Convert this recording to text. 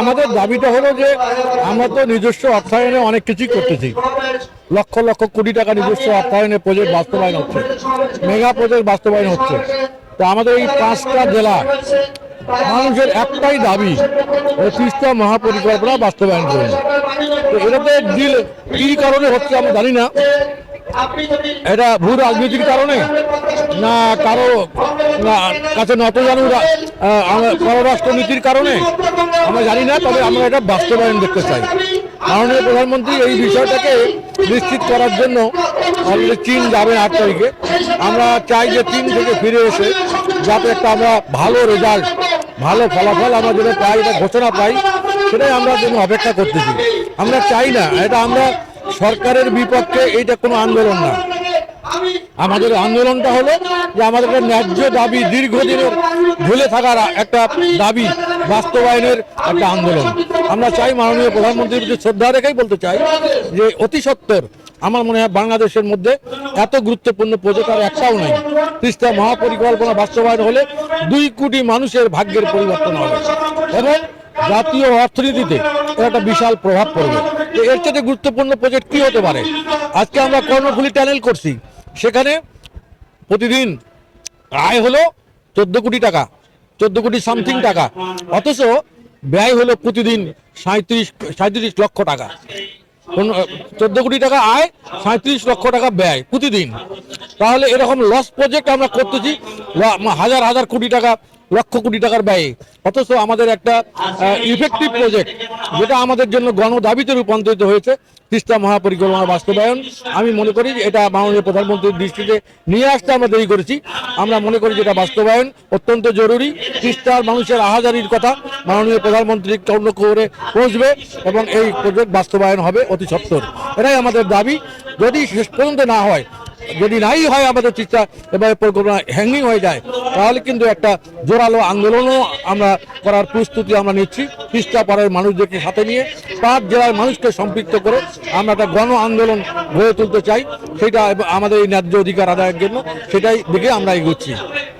আমাদের দাবিটা হলো যে আমরা তো নিজস্ব অর্থায়নে অনেক কিছুই করতেছি। লক্ষ লক্ষ কোটি টাকা নিজস্ব অর্থায়নে প্রজেক্ট বাস্তবায়ন হচ্ছে। মেগা প্রজেক্ট বাস্তবায়ন হচ্ছে। তো আমাদের এই পাঁচটা জেলা, মানুষের একটাই দাবি তিস্তা মহাপরিকল্পনা বাস্তবায়ন করুন। তো এটাতে ডিল কি কারণে হচ্ছে আমরা জানি না। এটা ভূ রাজনীতির কারণে না কারও কাছে নতজানু রা- আহ, আমরা পররাষ্ট্র নীতির কারণে আমরা জানি না তবে আমরা এটা বাস্তবায়ন দেখতে চাই। মাননীয় প্রধানমন্ত্রী এই বিষয়টাকে নিশ্চিত করার জন্য অলরেডি চীন যাবে আট তারিখে। আমরা চাই যে চীন থেকে ফিরে এসে যাতে একটা আমরা ভালো রেজাল্ট ভালো ফলাফল আমরা যেটা পাই এটা ঘোষণা পাই সেটাই আমরা জন্য অপেক্ষা করতেছি। আমরা চাই না এটা আমরা সরকারের বিপক্ষে এইটা কোনো আন্দোলন না। আমাদের আন্দোলনটা হলো যে আমাদের একটা ন্যায্য দাবি দীর্ঘদিনের ঝুলে থাকার একটা দাবি বাস্তবায়নের একটা আন্দোলন। আমরা চাই মাননীয় প্রধানমন্ত্রীর প্রতি শ্রদ্ধা রেখেই বলতে চাই যে অতি সত্তর আমার মনে হয় বাংলাদেশের মধ্যে এত গুরুত্বপূর্ণ প্রজেক্ট আর একটাও নাই। তিস্তা মহাপরিকল্পনা বাস্তবায়ন হলে দুই কোটি মানুষের ভাগ্যের পরিবর্তন হবে। এবং জাতীয় অর্থনীতিতে একটা বিশাল প্রভাব পড়বে। তো এর চেয়ে গুরুত্বপূর্ণ প্রজেক্ট কি হতে পারে? আজকে আমরা কর্ণফুলি টানেল করছি। সেখানে প্রতিদিন আয় হলো চোদ্দ কোটি টাকা, চোদ্দ কোটি সামথিং টাকা। অথচ ব্যয় হলো প্রতিদিন সাঁত্রিশ সাঁত্রিশ লক্ষ টাকা। চোদ্দ কোটি টাকা আয় সাঁত্রিশ লক্ষ টাকা ব্যয় প্রতিদিন। তাহলে এরকম লস প্রজেক্ট আমরা করতেছি হাজার হাজার কোটি টাকা লক্ষ কোটি টাকার ব্যয়ে। অথচ আমাদের একটা ইফেক্টিভ প্রজেক্ট যেটা আমাদের জন্য গণদাবিতে রূপান্তরিত হয়েছে, তিস্তা মহাপরিকল্পনা বাস্তবায়ন। আমি মনে করি এটা মাননীয় প্রধানমন্ত্রীর দৃষ্টিতে নিয়ে আসতে আমরা দেরি করেছি। আমরা মনে করি যে এটা বাস্তবায়ন অত্যন্ত জরুরি। তিস্তার মানুষের আহাজারির কথা মাননীয় প্রধানমন্ত্রী অন্য করে পৌঁছবে এবং এই প্রজেক্ট বাস্তবায়ন হবে অতি সত্তর এটাই আমাদের দাবি। যদি শেষ পর্যন্ত না হয় যদি নাই হয় আমাদের চিত্রা এভাবে পরিকল্পনা হ্যাঙ্গিং হয়ে যায়, তাহলে কিন্তু একটা জোরালো আন্দোলনও আমরা করার প্রস্তুতি আমরা নিচ্ছি। পাড়ার মানুষদেরকে সাথে নিয়ে, পাঁচ জেলার মানুষকে সম্পৃক্ত করে আমরা একটা গণ আন্দোলন গড়ে তুলতে চাই। সেটা আমাদের এই ন্যায্য অধিকার আদায়ের জন্য, সেটাই দিকে আমরা এগোচ্ছি।